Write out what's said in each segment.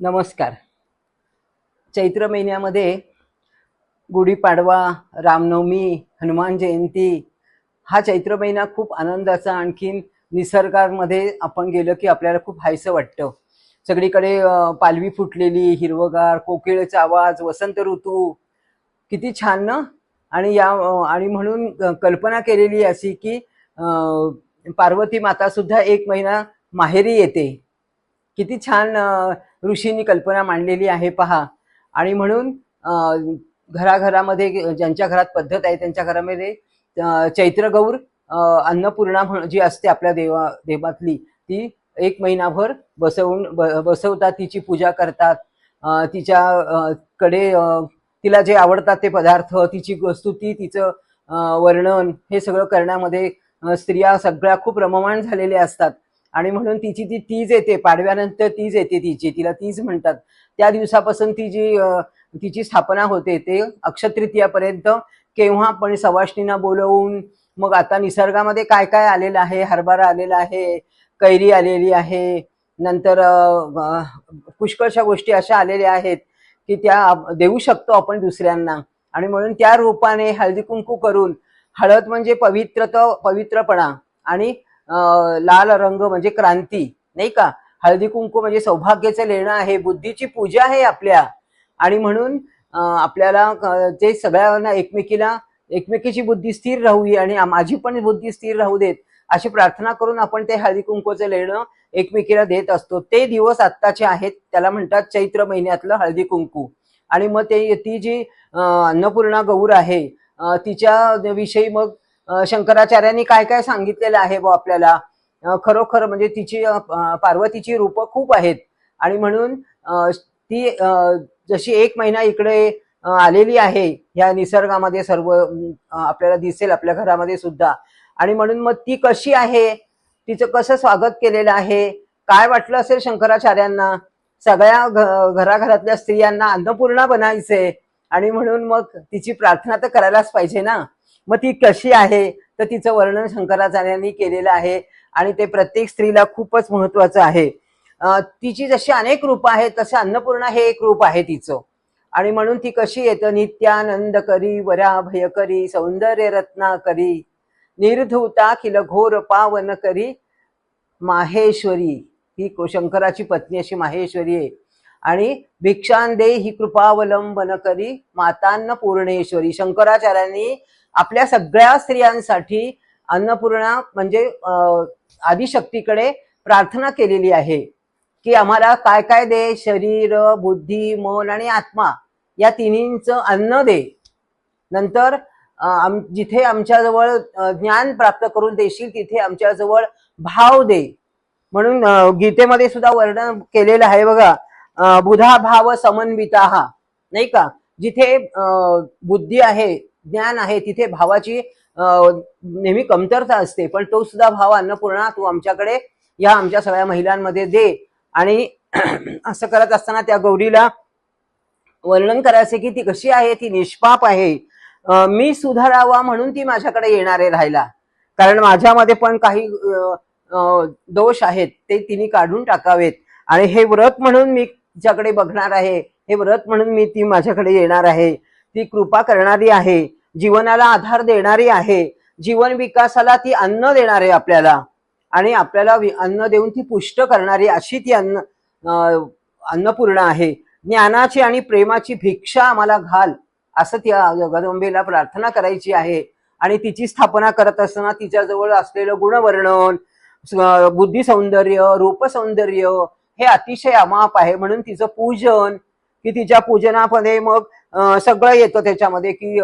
नमस्कार. चैत्र महिन्यामध्ये गुढीपाडवा रामनवमी हनुमान जयंती हा चैत्र महिना खूप आनंदाचा आणखीन निसर्गामध्ये आपण गेलं की आपल्याला खूप हायसं वाटतं. सगळीकडे पालवी फुटलेली हिरवगार कोकिळेचा आवाज वसंत ऋतू किती छान ना? आणि या आणि म्हणून कल्पना केलेली अशी की पार्वती माता सुद्धा एक महिना माहेरी येते. किती छान ऋषींनी कल्पना मांडलेली आहे पहा. आणि म्हणून घराघरामध्ये ज्यांच्या घरात पद्धत आहे त्यांच्या घरामध्ये चैत्रगौर अन्नपूर्णा म्हणून जी असते आपल्या देवा देवातली ती एक महिनाभर बसवून ब- बसवतात तिची पूजा करतात. तिच्या कडे तिला जे आवडतात ते पदार्थ तिची स्तुती तिचं वर्णन हे सगळं करण्यामध्ये स्त्रिया सगळ्या खूप रममाण झालेल्या असतात. आणि म्हणून तिची ती तीज येते पाडव्यानंतर तीज येते तिची तिला तीज म्हणतात. त्या दिवसापासून ती जी तिची स्थापना होते ते अक्षतृतीयापर्यंत केव्हा पण सवाष्णींना बोलवून मग आता निसर्गामध्ये काय काय आलेलं आहे? हरभरा आलेला आहे कैरी आलेली आहे नंतर पुष्कळशा गोष्टी अशा आलेल्या आहेत की त्या देऊ शकतो आपण दुसऱ्यांना. आणि म्हणून त्या रूपाने हळदी कुंकू करून हळद म्हणजे पवित्रता पवित्रपणा आणि लाल रंग म्हणजे क्रांती नाही का? हळदी कुंकू म्हणजे सौभाग्याचं लेणं आहे बुद्धीची पूजा आहे आपल्या. आणि म्हणून आपल्याला ते सगळ्यांना एकमेकीला एकमेकीची बुद्धी स्थिर राहूवी आणि माझी पण बुद्धी स्थिर राहू देत अशी प्रार्थना करून आपण ते हळदी कुंकूचं लेणं एकमेकीला देत असतो. ते दिवस आत्ताचे आहेत त्याला म्हणतात चैत्र महिन्यातलं हळदी कुंकू. आणि मग ते ती जी अन्नपूर्णा गौर आहे तिच्या विषयी मग शंकराचार्यांनी काय काय सांगितलेलं आहे व आपल्याला? खरोखर म्हणजे तिची पार्वतीची रूपं खूप आहेत. आणि म्हणून ती जशी एक महिना इकडे आलेली आहे ह्या निसर्गामध्ये सर्व आपल्याला दिसेल आपल्या घरामध्ये सुद्धा. आणि म्हणून मग ती कशी आहे? तिचं कसं स्वागत केलेलं आहे? काय वाटलं असेल शंकराचार्यांना? सगळ्या घराघरातल्या स्त्रियांना अन्नपूर्णा बनायचंय आणि म्हणून मग तिची प्रार्थना तर करायलाच पाहिजे ना? मग ती कशी आहे? तर तिचं वर्णन शंकराचार्यांनी केलेलं आहे आणि ते प्रत्येक स्त्रीला खूपच महत्वाचं आहे. तिची जशी अनेक रूप आहेत तसे अन्नपूर्णा हे एक रूप आहे तिचं. आणि म्हणून ती कशी येतं? नित्यानंद करी वरा भय करी सौंदर्य रत्ना करी निर्धुता किल घोर पावन करी माहेश्वरी. ही शंकराची पत्नी अशी माहेश्वरी आहे. आणि भिक्षांदे ही कृपावलंबन करी मातान्न पूर्णेश्वरी. शंकराचार्यांनी आपल्या सगळ्या स्त्रियांसाठी अन्नपूर्णा म्हणजे आदिशक्तीकडे प्रार्थना केलेली आहे की आम्हाला काय काय दे शरीर बुद्धी मन आणि आत्मा या तिन्हींचं अन्न दे. नंतर आम जिथे आमच्याजवळ ज्ञान प्राप्त करून देशील तिथे आमच्याजवळ भाव दे. म्हणून गीतेमध्ये सुद्धा वर्णन केलेलं आहे बघा बुधा भाव समन्विता. हा नाही का? जिथे बुद्धी आहे ज्ञान आहे तिथे भावाची नेहमी कमतरता असते. पण तो सुद्धा भाव अन्नपूर्णा तू आमच्याकडे या आमच्या सगळ्या महिलांमध्ये दे. आणि असं करत असताना त्या गौरीला वर्णन करायचे की ती कशी आहे ती निष्पाप आहे. मी सुधारावा म्हणून ती माझ्याकडे येणारे राहायला कारण माझ्यामध्ये पण काही दोष आहेत ते तिने काढून टाकावेत. आणि हे व्रत म्हणून मी तिच्याकडे बघणार आहे. हे व्रत म्हणून मी ती माझ्याकडे येणार आहे. ती कृपा करणारी आहे जीवनाला आधार देणारी आहे जीवन विकासाला ती अन्न देणार आहे आपल्याला. आणि आपल्याला अन्न देऊन ती पुष्ट करणारी अशी ती अन्न अन्नपूर्ण आहे. ज्ञानाची आणि प्रेमाची भिक्षा आम्हाला घाल असं त्या जगदंबेला प्रार्थना करायची आहे. आणि तिची स्थापना करत असताना तिच्याजवळ असलेलं गुणवर्णन बुद्धी सौंदर्य रूपसौंदर्य हे अतिशय अमाप आहे. म्हणून तिचं पूजन की तिच्या पूजनामध्ये मग सगळं येतं त्याच्यामध्ये की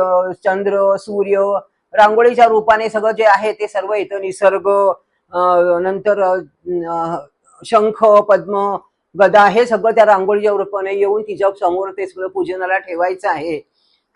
चंद्र सूर्य रांगोळीच्या रूपाने सगळं जे आहे ते सर्व येतं. निसर्ग नंतर शंख पद्म गदा हे सगळं त्या रांगोळीच्या रूपाने येऊन तिच्या समोर ते सगळं पूजनाला ठेवायचं आहे.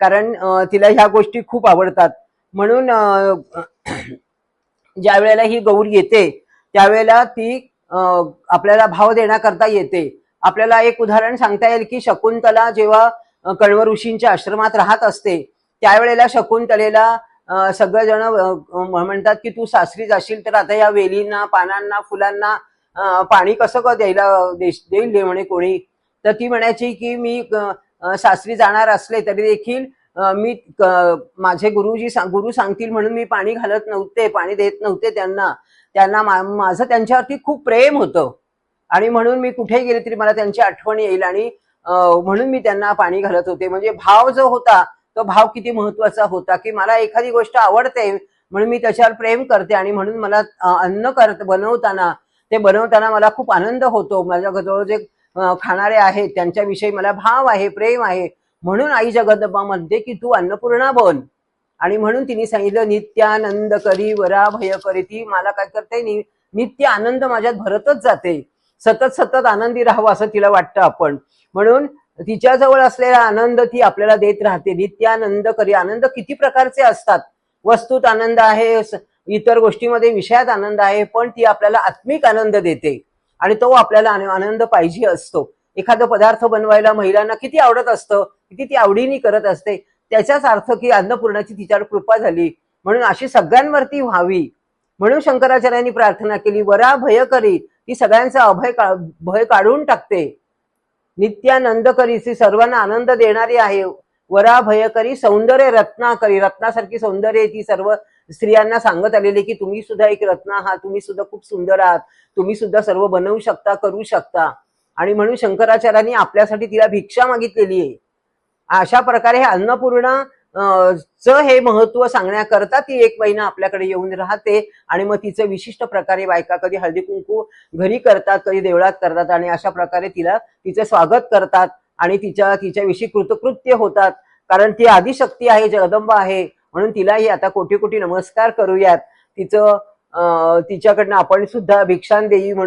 कारण तिला ह्या गोष्टी खूप आवडतात. म्हणून ज्या वेळेला ही गौर येते त्यावेळेला ती आपल्याला भाव देण्याकरता येते. आपल्याला एक उदाहरण सांगता येईल की शकुंतला जेव्हा कण्व ऋषींच्या आश्रमात राहत असते. त्यावेळेला शकुंतलेला सगळेजण म्हणतात की तू सासरी जाशील तर आता या वेलींना पानांना फुलांना पाणी कसं ग द्यायला देईल दे म्हणे कोणी? तर ती म्हणायची की मी सासरी जाणार असले तरी देखील मी माझे गुरुजी सा, गुरु सांगतील म्हणून मी पाणी घालत नव्हते पाणी देत नव्हते त्यांना. त्यांना माझं त्यांच्यावरती खूप प्रेम होतं. आणि म्हणून मी कुठे गेले तरी मला त्यांची आठवण येईल. आणि म्हणून मी त्यांना पाणी घालत होते. म्हणजे भाव जो होता तो भाव किती महत्त्वाचा होता की मला एखादी गोष्ट आवडते म्हणून मी त्याच्यावर प्रेम करते आणि म्हणून मला अन्न करत बनवताना ते बनवताना मला खूप आनंद होतो. माझ्याजवळ जे खाणारे आहेत त्यांच्याविषयी मला भाव आहे प्रेम आहे. म्हणून आई जगदबा म्हणते की तू अन्नपूर्णा बन. आणि म्हणून तिने सांगितलं नित्यानंद करी वरा भय करी. ती मला काय करते नित्य आनंद माझ्यात भरतच जाते. सतत सतत आनंदी राहावं असं तिला वाटतं आपण. म्हणून तिच्याजवळ असलेला आनंद ती आपल्याला देत राहते. नित्यानंद करी. आनंद किती प्रकारचे असतात. वस्तूत आनंद आहे इतर गोष्टीमध्ये विषयात आनंद आहे पण ती आपल्याला आत्मिक आनंद देते. आणि तो आपल्याला आनंद पाहिजे असतो. एखादं पदार्थ बनवायला महिलांना किती आवडत असतं किती ती आवडीने करत असते त्याचाच अर्थ की अन्नपूर्णाची तिच्यावर कृपा झाली. म्हणून अशी सगळ्यांवरती व्हावी. म्हणून शंकराचार्यांनी प्रार्थना केली वरा भय करी ती सगळ्यांचा अभय का भय काढून टाकते. नित्यानंद करी ती सर्वांना आनंद देणारी आहे. वरा भय करी सौंदर्य रत्ना करी रत्नासारखी सौंदर्य ती सर्व स्त्रियांना सांगत आलेली की तुम्ही सुद्धा एक रत्न आहात तुम्ही सुद्धा खूप सुंदर आहात तुम्ही सुद्धा सर्व बनवू शकता करू शकता. आणि म्हणून शंकराचार्यांनी आपल्यासाठी तिला भिक्षा मागितलेली आहे. अशा प्रकारे हे अन्नपूर्णा च हे महत्त्व सांगण्याकरता ती एक महिना आपल्याकडे येऊन राहते आणि मग तिचं विशिष्ट प्रकारे बायका कधी हळदी कुंकू घरी करतात कधी देवळात करतात आणि अशा प्रकारे तिला तिचं स्वागत करतात आणि तिच्या तिच्याविषयी कृतकृत्य होतात. कारण ती आदिशक्ती आहे जगदंबा आहे. म्हणून तिलाही आता कोटी कोटी नमस्कार करूयात. तिचं अं, तिच्याकडनं आपण सुद्धा भिक्षान देई म्हणून